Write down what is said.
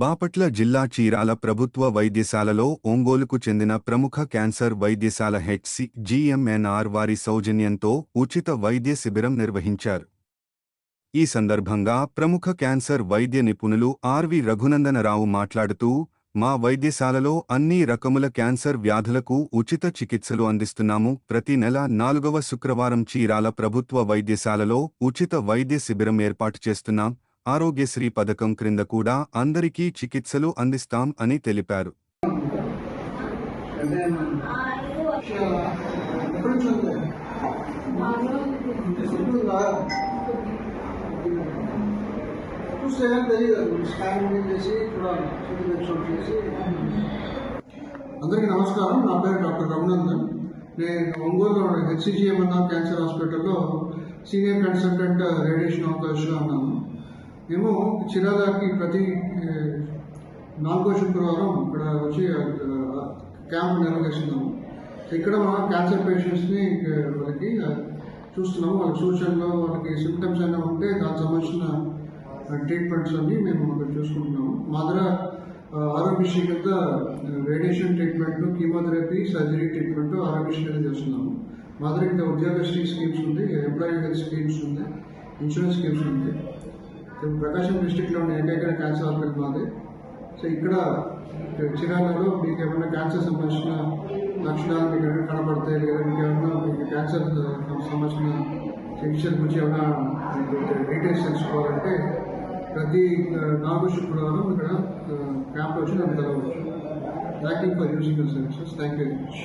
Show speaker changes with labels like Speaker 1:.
Speaker 1: బాపట్ల జిల్లా చీరాల ప్రభుత్వ వైద్యశాలలో ఒంగోలుకు చెందిన ప్రముఖ క్యాన్సర్ వైద్యశాల హెచ్సి జిఎంఎన్ఆర్ వారి సౌజన్యంతో ఉచిత వైద్య శిబిరం నిర్వహించారు. ఈ సందర్భంగా ప్రముఖ క్యాన్సర్ వైద్య నిపుణులు ఆర్వి రఘునందనరావు మాట్లాడుతూ మా వైద్యశాలలో అన్ని రకముల క్యాన్సర్ వ్యాధులకు ఉచిత చికిత్సలు అందిస్తున్నాము. ప్రతి నెల నాలుగవ శుక్రవారం చీరాల ప్రభుత్వ వైద్యశాలలో ఉచిత వైద్య శిబిరం ఏర్పాటు చేస్తున్నాం. ఆరోగ్యశ్రీ పథకం క్రింద కూడా అందరికీ చికిత్సలు అందిస్తాం అని తెలిపారు.
Speaker 2: అందరికీ నమస్కారం. నా పేరు డాక్టర్ రఘునందన్. నేను ఒంగోలు హెచ్సిజిఎంఎన్ఆర్ క్యాన్సర్ హాస్పిటల్లో సీనియర్ కన్సల్టెంట్ రేడియేషన్ ఆంకాలజిస్ట్గా ఉన్నాను. మేము చిరాదాకి ప్రతి నాలుగో శుక్రవారం ఇక్కడ వచ్చి క్యాంప్ నిర్వహిస్తున్నాము ఇక్కడ మనం క్యాన్సర్ పేషెంట్స్ని వాళ్ళకి చూస్తున్నాము. వాళ్ళ సూచనలు వాళ్ళకి సిమ్టమ్స్ అయినా ఉంటే దానికి సంబంధించిన ట్రీట్మెంట్స్ అన్నీ మేము ఇక్కడ చూసుకుంటున్నాము. మా దగ్గర ఆరోగ్యశ్రీ కింద radiation treatment chemotherapy surgery treatment Aarogyasri కింద చేస్తున్నాము. మా దగ్గర ఇంకా ఉద్యోగశ్రీ స్కీమ్స్ ఉంది ఎంప్లాయీ హెల్త్ స్కీమ్స్ ఉంది ఇన్సూరెన్స్ స్కీమ్స్ ఉంది. ప్రకాశం డిస్టిక్లో ఉన్న ఏకైక క్యాన్సర్ హాస్పిటల్ మాది. సో ఇక్కడ చిరాలలో మీకు ఏమైనా క్యాన్సర్ సంబంధించిన లక్షణాలు మీకు ఏమైనా కనబడతాయి లేదా మీకు ఏమైనా మీకు క్యాన్సర్ సంబంధించిన చికిత్సల గురించి ఏమైనా మీకు డీటెయిల్స్ తెలుసుకోవాలంటే ప్రతి నాలుగు శుక్రవారం ఇక్కడ క్యాంప్ వచ్చి నన్ను కలవచ్చు thank you for using services thank you very much